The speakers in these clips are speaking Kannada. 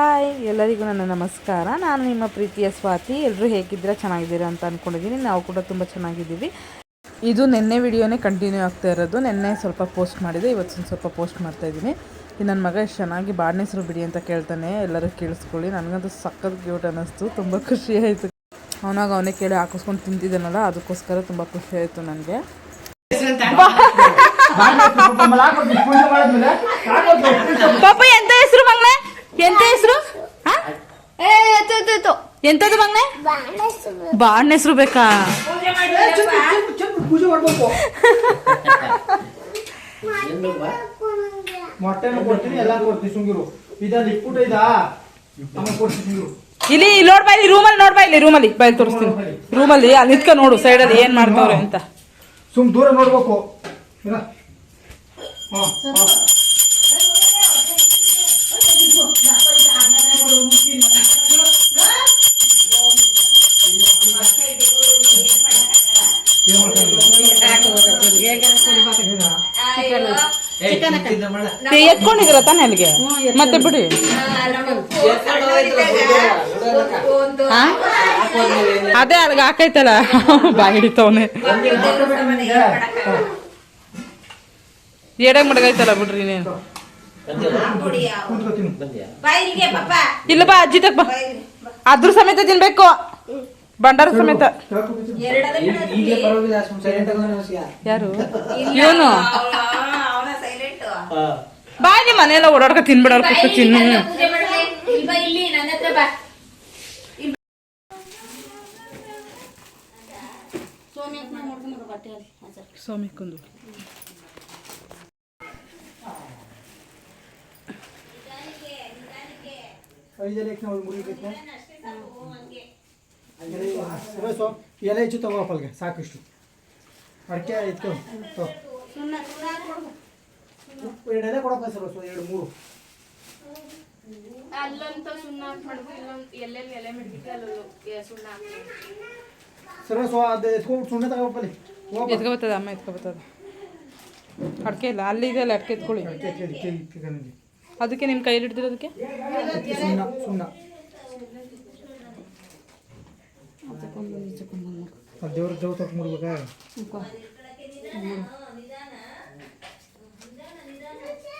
ಹಾಯ್ ಎಲ್ಲರಿಗೂ ನನ್ನ ನಮಸ್ಕಾರ. ನಾನು ನಿಮ್ಮ ಪ್ರೀತಿಯ ಸ್ವಾತಿ. ಎಲ್ಲರೂ ಹೇಗಿದ್ದೀರಾ? ಚೆನ್ನಾಗಿದ್ದೀರಾ ಅಂತ ಅಂದ್ಕೊಂಡಿದ್ದೀನಿ ನಾವು ಕೂಡ ತುಂಬ ಚೆನ್ನಾಗಿದ್ದೀವಿ. ಇದು ನಿನ್ನೆ ವಿಡಿಯೋನೇ ಕಂಟಿನ್ಯೂ ಆಗ್ತಾ ಇರೋದು. ನಿನ್ನೆ ಸ್ವಲ್ಪ ಪೋಸ್ಟ್ ಮಾಡಿದೆ. ಇವತ್ತು ಸ್ವಲ್ಪ ಪೋಸ್ಟ್ ಮಾಡ್ತಾ ಇದ್ದೀನಿ. ಈ ನನ್ನ ಮಗ ಎಷ್ಟು ಚೆನ್ನಾಗಿ ಬಾಡ್ನೆ ಹೆಸರು ಬಿಡಿ ಅಂತ ಕೇಳ್ತಾನೆ. ಎಲ್ಲರೂ ಕೇಳಿಸ್ಕೊಳ್ಳಿ. ನನಗಂತೂ ಸಖತ್ ಕ್ಯೂಟ್ ಅನ್ನಿಸ್ತು. ತುಂಬ ಖುಷಿ ಆಯಿತು. ಅವನಾಗ ಅವನೇ ಕೇಳಿ ಹಾಕಿಸ್ಕೊಂಡು ತಿಂತಿದ್ದಾನಲ್ಲ ಅದಕ್ಕೋಸ್ಕರ ತುಂಬ ಖುಷಿ ಆಯಿತು ನನಗೆ. ಪಾಪ ಎಂತ ಹೆಸರು ಮಗನೆ? ಎಂತ ಹೆಸರು? ಎಂತದ್ದು ಬಂಗ್ನೆ ಬಾಣ್ಣ ಹೆಸರು ಬೇಕಾ ಪೂಜೆ ಮಾಡ್ಬೇಕು ಮೊಟ್ಟೆನೂ ಕೊಡ್ತೀನಿ ಎಲ್ಲ ಕೊಡ್ತೀನಿ ಸುಂಗಿರು ಇದಲ್ಲಿ ಇಟ್ಬಿಟ್ಟು ಇದಾ ಅಮ್ಮ ಕೊಡ್ತೀನಿ ಸುಂಗಿರು ಇಲ್ಲಿ ಇಲ್ಲಿ ನೋಡ್ಬಾ ಇಲ್ಲಿ ರೂಮಲ್ಲಿ. ನೋಡ್ಬಾ ಇಲ್ಲಿ ರೂಮಲ್ಲಿ ಬೈಲ್ ತೋರಿಸ್ತೀನಿ. ರೂಮಲ್ಲಿ ಅಲ್ಲಿ ನಿತ್ಕ ನೋಡು ಸೈಡಲ್ಲಿ ಏನ್ ಮಾಡ್ತಾವ್ರೆ ಅಂತ. ಸುಮ್ ದೂರ ನೋಡ್ಬೇಕು. ಎತ್ಕೊಂಡಿದ್ರ ತಾನೆ ಅಲ್ಲಿಗೆ? ಮತ್ತೆ ಬಿಡಿ. ಆ? ಅದೇ ಅಲ್ಲಿಗೆ ಹಾಕೈತಲ್ಲ ಬಾಯಿ ಹಿಡಿತವನೆ. ಎಡಗ್ ಮಡಗೈತಲ್ಲ ಬಿಡ್ರಿ ನೀನು. ಇಲ್ಲಪ್ಪ ಬಾಯಿಗೆ ಇಲ್ಲ ಬಾ ಅಜ್ಜಿ ತಪ್ಪ ಬಾ. ಅದ್ರ ಸಮೇತ ತಿನ್ಬೇಕು. ಬಂಡಾರ ಸಮೇತ. ಯಾರು? ಇವನು? ಬಾಯ್ ನಿಮ್ಮ ಮನೆಯೆಲ್ಲ ಓಡಾಡ್ಕ ತಿನ್ಬಿಡೋರ್ ಖುಷಿ ತಿನ್ನು. ಸ್ವಾಮಿ ಕುಂದು ಎಲೆ ಹೆಚ್ಚು ತಗೋಪಲ್ಗೆ ಸಾಕಿಷ್ಟು. ಅಡಿಕೆ ಇಟ್ಕೊ ತಗೋ ಎರಡು ಎಲೆ ಕೊಡಪ್ಪ ಸರ್ ಸೊ ಎರಡು ಮೂರು. ಅಲ್ಲಂತ ಸುಣ್ಣ ಹಾಕ್ಬಿಡ್ಬೇಕು ಇಲ್ಲೊಂದ್ ಎಲ್ಲೆಲ್ಲಿ ಎಲೆ ಮಿಡ್ಬಿಟ್ಟು ಸುಣ್ಣ ಹಾಕ್ಬೇಕು ಸರ್ ಸೊ ಅದು ಎತ್ಕೊಂಡು ಸುಣ್ಣ ತಗೋಪಲ್ಲಿ ಹೋಗಪ್ಪ ಎತ್ಕೊಬತ್ತದ ಅಮ್ಮ ಎತ್ಕೊಬತ್ತದ ಅಡ್ಕೆ ಇಲ್ಲ ಅಲ್ಲಿ ಇದೆ ಅಲ್ಲ ಅಡ್ಕೆ ಎತ್ಕೊಳ್ಳಿ. ಅದಕ್ಕೆ ನಿಮ್ಮ ಕೈಯಲ್ಲಿ ಹಿಡ್ದಿರೋದಕ್ಕೆ ಸುಣ್ಣ ಸುಣ್ಣ. ದೇವ್ರ ದೇವ್ರ ತಕ್ಕ ಮುಡ್ಬೇಕಾ ದೇವ್ರ ತಕ್ಕ ಎಲ್ಲಿ ಅಡಿಕೆ ಮಾಡ್ಬೇಕಾ ಮಡಗಿದಿರಲ್ರಿ ಆಗ್ಲೇ ಮಡಗಿದ್ರಿ ಅತ್ತೆ ಅರ್ಶಿನ ಕುಂಕುಮ ಏಳೇಳಕ್ಕೂ ಚಂದ್ರ ಹಂಗೆ ಇದೆ ಅಲ್ಲಿ ಎಲೆದಲ್ಲ ಎಲೆ ಪಾಪ ಮುಗಿದ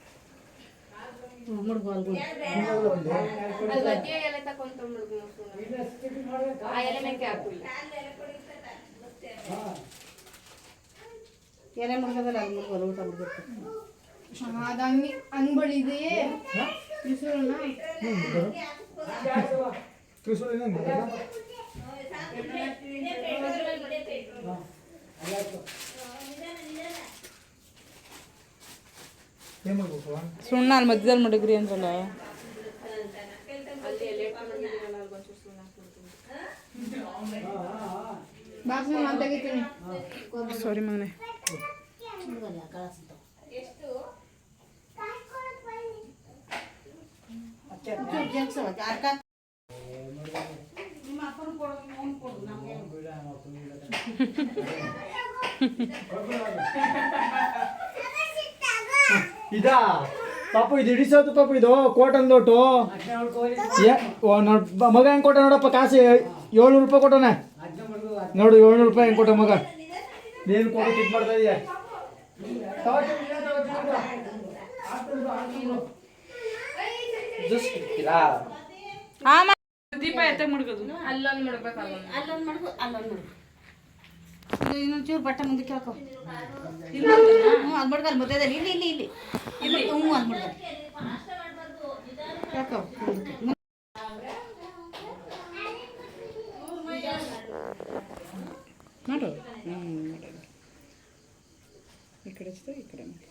ಎಲೆ ಮುಡ್ಗೋದಲ್ಲ ಅಲ್ಲಿ ಮುಡ್ಗೋದು ಊಟ ಮುಡ್ಬೇಕು ಅದು ಹಂಗೆ ಹಂಗ್ಬಳಿದೆಯೇ ಬಿಸಿಲನ್ನ ತ್ರಿಶೂಲ? ಏನ್ ಸುಣ್ಣ ಅಲ್ಲಿ ಮಧ್ಯದಲ್ಲಿ ಮಡಗ್ರಿ ಅಂದ್ರಲ್ಲ ಅಲ್ಲಿ ಎಲೆ ಇಟ್ಕೊಂಡಿದ್ದೀರಲ್ಲ ಅಲ್ಲಿ ಒಂಚೂರು ಸುಣ್ಣ ಹಾಕ್ಬಿಡ್ತೀನಿ ಬಾಕ್ಸ್ ನಾನು ತೆಗಿತೀನಿ ಸಾರಿ ಮಗನೆ ಇದಾ? ಪಾಪ ಇದು ಹಿಡಿಸೋದು ಪಾಪ ಇದು ನೋಡ್ ಬ- ಮಗ ಹೆಂಗ್ ಕೊಟ್ಟ ನೋಡಪ್ಪ ಕಾಸು ಏಳ್ನೂರು ರೂಪಾಯಿ ಕೊಟ್ಟಣ ನೋಡು ಏಳ್ನೂರು ರೂಪಾಯಿ ಹೆಂಗ್ ಕೊಟ್ಟ ಮಗ. ನೀನು ಕೊಟ್ಟು ಇದು ಮಾಡ್ತಾ ಇದೀಯ. ದೀಪ ಎತ್ತ ಮಡಗೋದು. ಅಲ್ಲೊಂದು ಮಾಡ್ಬೇಕು ಅಲ್ಲೊಂದು ಅಲ್ಲೊಂದು ಮಾಡ್ಕೊ ಮಾಡ್ಕೊ ಇನ್ನೊಂದು ಚೂರು ಬಟ್ಟೆ ಮುಂದೆ ಕೇಳ್ಕೊ. ಹ್ಞೂ ಅದು ಮಡ್ಗಲ್ ಮಧ್ಯದಲ್ಲಿ ಇಲ್ಲಿ ಇಲ್ಲಿ ಇಲ್ಲಿ. ಇಲ್ಲಿ ಹ್ಞೂ ಅದು ಮಡ್ಗಲ್ ಕೇಳ್ಕೊ ಮಾಡು. ಈ ಕಡೆ ಈ ಕಡೆ ಮಾಡು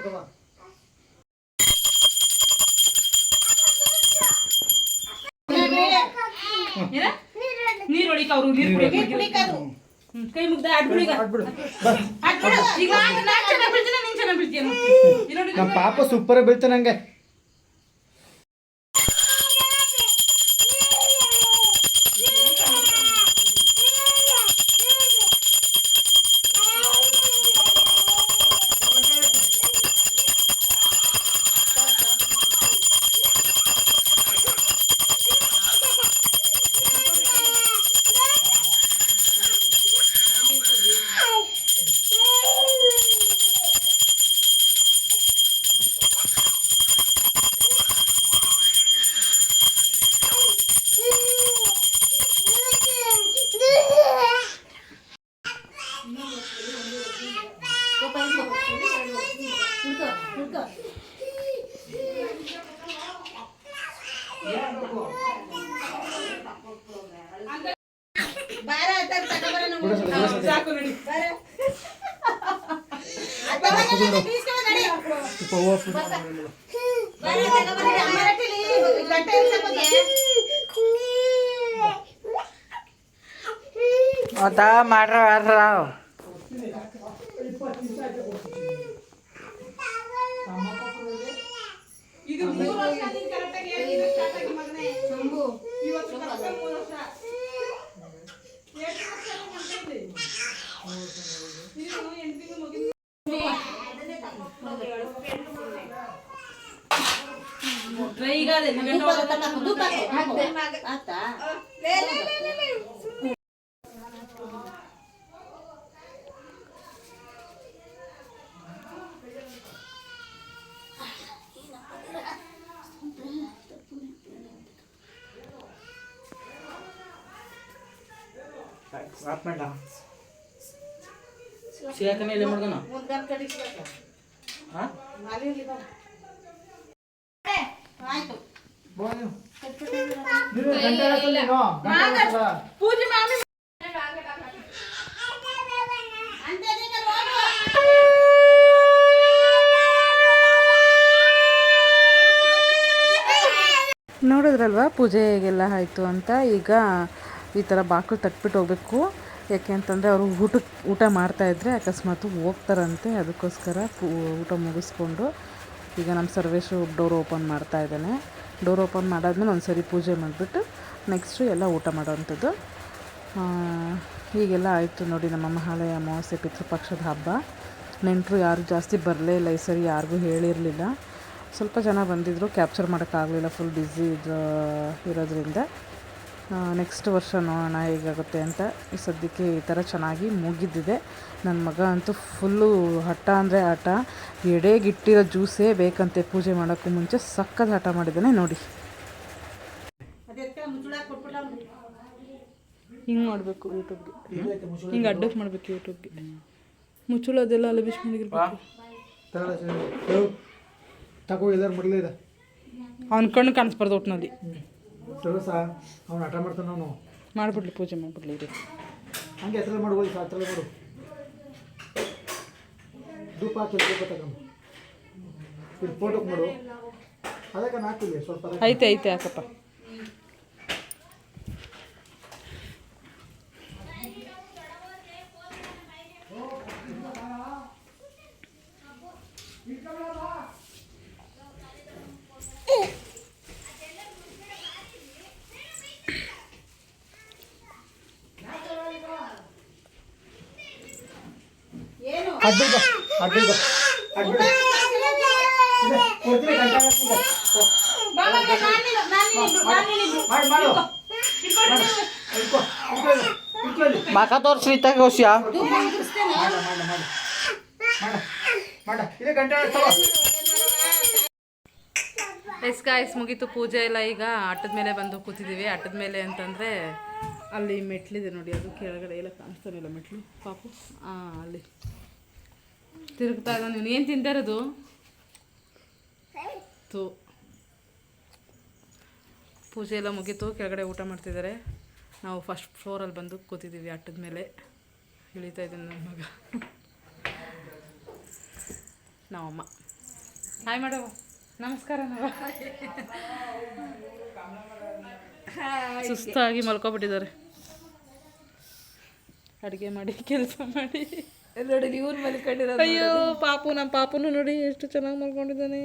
ತಗೋ ನೀರು ಹೊಡಿಕ ಅವರು ನೀರ್ ಕುಡಿಕ ಕೈ ಮುಗ್ದ ಅಡ್ಬಿಡು ಈಗ. ನಾನು ಚೆನ್ನಾಗಿ ಬೀಳ್ತೀನಿ ನೀನು ಚೆನ್ನಾಗಿ ನಮ್ಮ ಪಾಪ ಸೂಪರ್ ಬೀಳ್ತಾನೆ ಆತಾ ಮಾಡ್ರ ರಾವ್ ಇದು ಮೂರು ವರ್ಷದಿಂದ ಕರೆಕ್ಟಾಗಿ ಹೇಳಿ ಇದು ಸ್ಟಾರ್ಟ್ ಆಗಿ ಮಗನೇ. ಶಂಭು ಇವತ್ತು ಕರೆಕ್ಟಾಗಿ ಮೂರು ವರ್ಷ. ಟ್ರೈ ಈಗ ಅದೇ ಆಫ್ ಮಾಡ ಸಿಗಾಕನೆ ಇಲ್ಲಿ ಮಾಡ್ದನ ಹಾ ಆಯ್ತು ಬಾ ನೀನು. ನೀನು ಗಂಟೆ ಹಾಕ್ಸಲ್ಲ. ಪೂಜೆ ಮಾಡಿ. ನೋಡಿದ್ರಲ್ವಾ ಪೂಜೆ ಹೇಗೆಲ್ಲ ಆಯಿತು ಅಂತ? ಈಗ ಈ ಥರ ಬಾಗಿಲು ತಟ್ಬಿಟ್ಟು ಹೋಗ್ಬೇಕು. ಯಾಕೆ ಅಂತಂದರೆ ಅವರು ಊಟಕ್ಕೆ ಊಟ ಮಾಡ್ತಾಯಿದ್ರೆ ಅಕಸ್ಮಾತ್ ಹೋಗ್ತಾರಂತೆ. ಅದಕ್ಕೋಸ್ಕರ ಪೂ ಊಟ ಮುಗಿಸ್ಕೊಂಡು ಈಗ ನಮ್ಮ ಸರ್ವೇಶು ಡೋರ್ ಓಪನ್ ಮಾಡ್ತಾ ಇದ್ದಾನೆ. ಡೋರ್ ಓಪನ್ ಮಾಡಾದ್ಮೇಲೆ ಒಂದು ಸರಿ ಪೂಜೆ ಮಾಡಿಬಿಟ್ಟು ನೆಕ್ಸ್ಟು ಎಲ್ಲ ಊಟ ಮಾಡೋವಂಥದ್ದು. ಈಗೆಲ್ಲ ಆಯಿತು ನೋಡಿ ನಮ್ಮ ಮಹಾಲಯ ಅಮಾವಾಸ್ಯೆ ಪಿತೃಪಕ್ಷದ ಹಬ್ಬ. ನೆಂಟರು ಯಾರು ಜಾಸ್ತಿ ಬರಲೇ ಇಲ್ಲ, ಈ ಸರಿ ಯಾರಿಗೂ ಹೇಳಿರಲಿಲ್ಲ. ಸ್ವಲ್ಪ ಜನ ಬಂದಿದ್ದರು ಕ್ಯಾಪ್ಚರ್ ಮಾಡೋಕ್ಕಾಗಲಿಲ್ಲ ಫುಲ್ ಬ್ಯುಸಿ ಇದು, ಇರೋದ್ರಿಂದ. ನೆಕ್ಸ್ಟ್ ವರ್ಷ ನೋಡೋಣ ಹೇಗಾಗುತ್ತೆ ಅಂತ ಈ ಸದ್ಯಕ್ಕೆ ಈ ಥರ ಚೆನ್ನಾಗಿ ಮುಗಿದಿದೆ ನನ್ನ ಮಗ ಅಂತೂ ಫುಲ್ಲು ಹಠ ಅಂದರೆ ಆಟ ಎಡೆಗಿಟ್ಟಿರೋ ಜ್ಯೂಸೇ ಬೇಕಂತೆ ಪೂಜೆ ಮಾಡೋಕ್ಕೂ ಮುಂಚೆ ಸಕ್ಕದ ಹಠ ಮಾಡಿದ್ದಾನೆ ನೋಡಿ ಹಿಂಗೆ ಮಾಡಬೇಕು ಯೂಟ್ಯೂಬ್ಗೆ ಹಿಂಗೆ ಅಡ್ಡಕ್ಕೆ ಮಾಡಬೇಕು ಯೂಟ್ಯೂಬ್ಗೆ ಮುಚ್ಚಳೋದೆಲ್ಲ ಅಲ್ಲಿ ಬಿಸಿ ಮಾಡಿರ್ಬೇಕು ತಗೋ ಎಲ್ಲಾರು ಮೊದಲೇ ಇದೆ ಅವ್ನ ಕಣ್ಣು ಕಾಣಿಸ್ಬಾರ್ದು ಒಟ್ಟಿನಲ್ಲಿ ತಗೋ ಸಾ ಅವ್ನು ಹಠ ಮಾಡ್ತಾನೆ ಅವನು. ಮಾಡಿಬಿಡ್ಲಿ ಪೂಜೆ ಮಾಡಿಬಿಡ್ಲಿ ಇದು ಹಂಗೆ ಹೆಸರು ಮಾಡ್ಬೋದು ಸಾ ಹತ್ರ ಮಾಡು. ಧೂಪ ಹಾಕಿ ಧೂಪ ತಗೊಂಡು. ಇದು ಫೋಟೋಗೆ ಮಾಡು. ಅದಕ್ಕೆ ನಾಕಿಲ್ಲ ಸ್ವಲ್ಪ. ಐತೆ ಐತೆ ಯಾಕಪ್ಪ ಅಡ್ಬಿಡು ಅಡ್ಬಿಡು ಅಡ್ಬಿಡು ಕೊಡ್ತೀನಿ ಗಂಟೆ ಎಸ್ ಗಾಯ್ಸ್ ಮುಗೀತು ಪೂಜೆ ಎಲ್ಲ. ಈಗ ಆಟದ ಮೇಲೆ ಬಂದು ಕೂತಿದ್ದೀವಿ. ಆಟದ ಮೇಲೆ ಅಂತಂದರೆ ಅಲ್ಲಿ ಮೆಟ್ಲಿದೆ ನೋಡಿ ಅದು ಕೆಳಗಡೆ ಎಲ್ಲ ಕಾಣಿಸ್ತಾನಿಲ್ಲ ಮೆಟ್ಲು? ಪಾಪು. ಹಾಂ ಅಲ್ಲಿ. ತಿರುಗ್ತಾ ಇದ್ದಾನೆ. ನೀನು ಏನು ತಿಂತಾ ಇರೋದು? ತು. ಪೂಜೆ ಎಲ್ಲ ಮುಗೀತು. ಕೆಳಗಡೆ ಊಟ ಮಾಡ್ತಿದ್ದಾರೆ. ನಾವು ಫಸ್ಟ್ ಫ್ಲೋರಲ್ಲಿ ಬಂದು ಕೂತಿದ್ದೀವಿ ಅಟ್ಟದ ಮೇಲೆ. ಇಳಿತಾ ಇದ್ದೀನಿ ನನ್ನ ಮಗ. ನಾವಮ್ಮ ಹಾಯ್ ಮಾಡವ ನಮಸ್ಕಾರ ನಾವು ಸುಸ್ತಾಗಿ ಮಲ್ಕೊಬಿಟ್ಟಿದ್ದಾರೆ. ಅಡುಗೆ ಮಾಡಿ ಕೆಲಸ ಮಾಡಿ. ನೋಡಿ ಇವ್ರು ಮಲ್ಕೊಂಡಿರೋದು ಅಯ್ಯೋ, ಪಾಪು ನಮ್ಮ ಪಾಪುನು ನೋಡಿ ಎಷ್ಟು ಚೆನ್ನಾಗಿ ಮಲ್ಕೊಂಡಿದ್ದಾನೆ.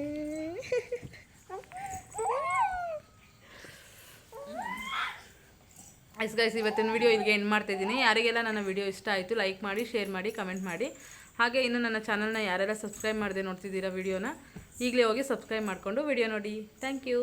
ಎಸ್ ಗೈಸ್ ಇವತ್ತಿನ ವಿಡಿಯೋ ಇಲ್ಲಿಗೆ ಎಂಡ್ ಮಾಡ್ತಾಯಿದ್ದೀನಿ ಯಾರಿಗೆಲ್ಲ ನನ್ನ ವಿಡಿಯೋ ಇಷ್ಟ ಆಯಿತು ಲೈಕ್ ಮಾಡಿ ಶೇರ್ ಮಾಡಿ ಕಮೆಂಟ್ ಮಾಡಿ. ಹಾಗೆ ಇನ್ನು ನನ್ನ ಚಾನಲ್ನ ಯಾರೆಲ್ಲ ಸಬ್ಸ್ಕ್ರೈಬ್ ಮಾಡದೆ ನೋಡ್ತಿದ್ದೀರಾ ವಿಡಿಯೋನ ಈಗಲೇ ಹೋಗಿ ಸಬ್ಸ್ಕ್ರೈಬ್ ಮಾಡಿಕೊಂಡು ವಿಡಿಯೋ ನೋಡಿ. Thank you